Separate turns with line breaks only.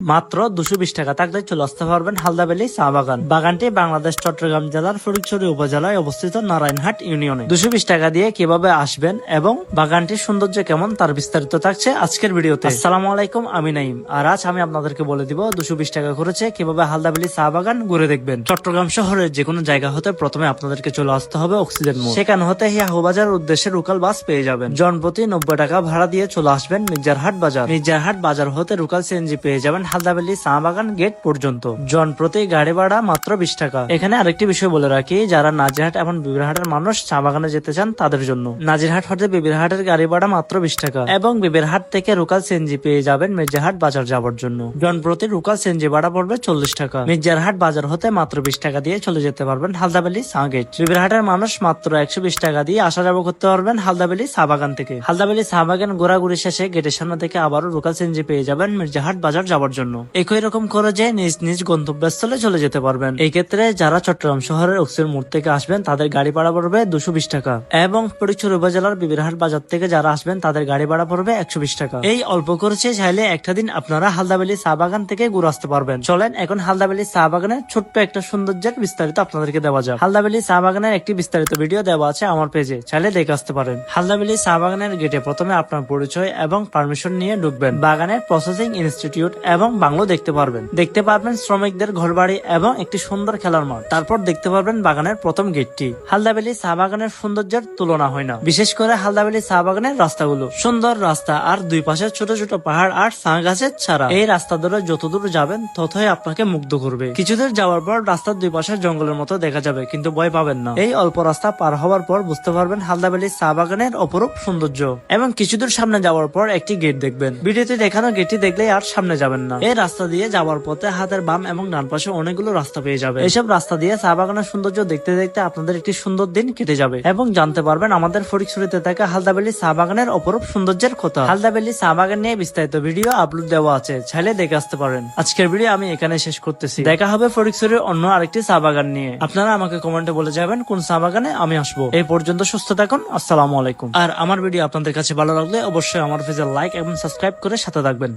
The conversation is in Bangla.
মাত্র দুশো বিশ টাকা। থাকলে চলে আসতে পারবেন হালদাবেলি চা বাগান। বাগানটি বাংলাদেশ, চট্টগ্রাম জেলার ফরিদচুরি উপজেলায় অবস্থিত নারায়ণহাট ইউনিয়নে। দুশো বিশ টাকা দিয়ে কীভাবে আসবেন এবং বাগানটির সৌন্দর্য কেমন তার বিস্তারিত থাকছে আজকের ভিডিওতে। আসসালামু আলাইকুম, আমি নাইম আর আজ আমি আপনাদেরকে বলে দিব দুশো বিশ টাকা করেছে কীভাবে হালদাবেলি চা বাগান ঘুরে দেখবেন। চট্টগ্রাম শহরের যে কোনো জায়গা হতে প্রথমে আপনাদেরকে চলে আসতে হবে অক্সিজেন মোড়। সেখানে হতে হিয়াহুবাজার উদ্দেশ্যে রুকাল বাস পেয়ে যাবেন। জনপ্রতি নব্বই টাকা ভাড়া দিয়ে চলে আসবেন মির্জারহাট বাজার। মির্জারহাট বাজার হতে রুকাল সিএনজি পেয়ে যাবেন হালদাবেলি চা বাগান গেট পর্যন্ত। জন প্রতি গাড়ি ভাড়া মাত্র বিশ টাকা। এখানে আরেকটি বিষয় বলে রাখি, যারা নাজিরহাট এবং বিবিরহাটের মানুষ চা বাগানে যেতে চান তাদের জন্য। নাজিরহাট হতে বিবিরহাটের গাড়ি ভাড়া মাত্র বিশ টাকা এবং বিবিরহাট থেকে রুকাল সেনজি পেয়ে যাবেন মির্জারহাট বাজার যাওয়ার জন্য। জন প্রতি রুকাল সিএনজি ভাড়া পড়বে চল্লিশ টাকা। মির্জারহাট বাজার হতে মাত্র বিশ টাকা দিয়ে চলে যেতে পারবেন হালদাবেলি চা গেট। বিবিরহাটের মানুষ মাত্র একশো বিশ টাকা দিয়ে আসা যাওয়া করতে পারবেন হালদাবেলি চা বাগান থেকে। হালদাবেলি চা বাগান ঘোরাঘুরি শেষে গেটের সামনে থেকে আবারও রুকাল সেনজি পেয়ে যাবেন মির্জাহাট বাজার যাওয়ার জন্য। একই রকম করে যে নিজ নিজ গন্তব্যস্থলে চলে যেতে পারবেন। এই ক্ষেত্রে যারা চট্টগ্রাম শহরের অক্সির মোড় থেকে আসবেন, তাদের গাড়ি ভাড়া পড়বে দুশো বিশ টাকা। এবং ফরিদচুর উপজেলার বিবিরহাট বাজার থেকে যারা আসবেন, তাদের গাড়ি ভাড়া পড়বে একশো বিশ টাকা। এই অল্প করেছে চাইলে একটা দিন আপনারা হালদাবেলি চা বাগান থেকে ঘুরে আসতে পারবেন। চলেন, এখন হালদাবেলি চা বাগানের ছোট্ট একটা সৌন্দর্যের বিস্তারিত আপনাদেরকে দেওয়া যাক। হালদাবেলি চা বাগানের একটি বিস্তারিত ভিডিও দেওয়া আছে আমার পেজে। চাইলে দেখে আসতে পারেন। হালদাবেলি চা বাগানের গেটে প্রথমে আপনার পরিচয় এবং পারমিশন নিয়ে ঢুকবেন। বাগানের প্রসেসিং ইনস্টিটিউট এবং বাংলো দেখতে পারবেন। দেখতে পারবেন শ্রমিকদের ঘরবাড়ি এবং একটি সুন্দর খেলার মাঠ। তারপর দেখতে পারবেন বাগানের প্রথম গেটটি। হালদাবেলি চা বাগানের সৌন্দর্যের তুলনা হয় না। বিশেষ করে হালদাবেলি চা বাগানের রাস্তাগুলো। সুন্দর রাস্তা আর দুই পাশে ছোট ছোট পাহাড় আর চা গাছের ছাড়া। এই রাস্তা ধরে যতদূর যাবেন, ততই আপনাকে মুগ্ধ করবে। কিছুদূর যাওয়ার পর রাস্তার দুই পাশে জঙ্গলের মতো দেখা যাবে, কিন্তু ভয় পাবেন না। এই অল্প রাস্তা পার হওয়ার পর বুঝতে পারবেন হালদাবেলি চা বাগানের অপরূপ সৌন্দর্য। এবং কিছুদূর সামনে যাওয়ার পর একটি গেট দেখবেন। ভিডিওতে দেখানো গেটটি দেখলে আর সামনে যাবেন না। এই রাস্তা দিয়ে যাওয়ার পথে হাতের বাম এবং ডান পাশে অনেকগুলো রাস্তা পেয়ে যাবে। এইসব রাস্তা দিয়ে চা বাগানের সৌন্দর্য দেখতে দেখতে আপনাদের একটি সুন্দর দিন কেটে যাবে এবং জানতে পারবেন আমাদের ফরিকছড়িতে থাকা হালদাবেলি চা বাগানের অপরূপ সৌন্দর্যের কথা। হালদাবেলি চা বাগান নিয়ে বিস্তারিত ভিডিও আপলোড দেওয়া আছে, চাইলে দেখে আসতে পারেন। আজকের ভিডিও আমি এখানে শেষ করতেছি। দেখা হবে ফরিকছড়ির অন্য আরেকটি চা বাগান নিয়ে। আপনারা আমাকে কমেন্টে বলে যাবেন কোন চা বাগানে আমি আসব। এই পর্যন্ত সুস্থ থাকুন, আসসালামু আলাইকুম। আর আমার ভিডিও আপনাদের কাছে ভালো লাগলে অবশ্যই আমার পেজে লাইক এবং সাবস্ক্রাইব করে সাথে থাকবেন।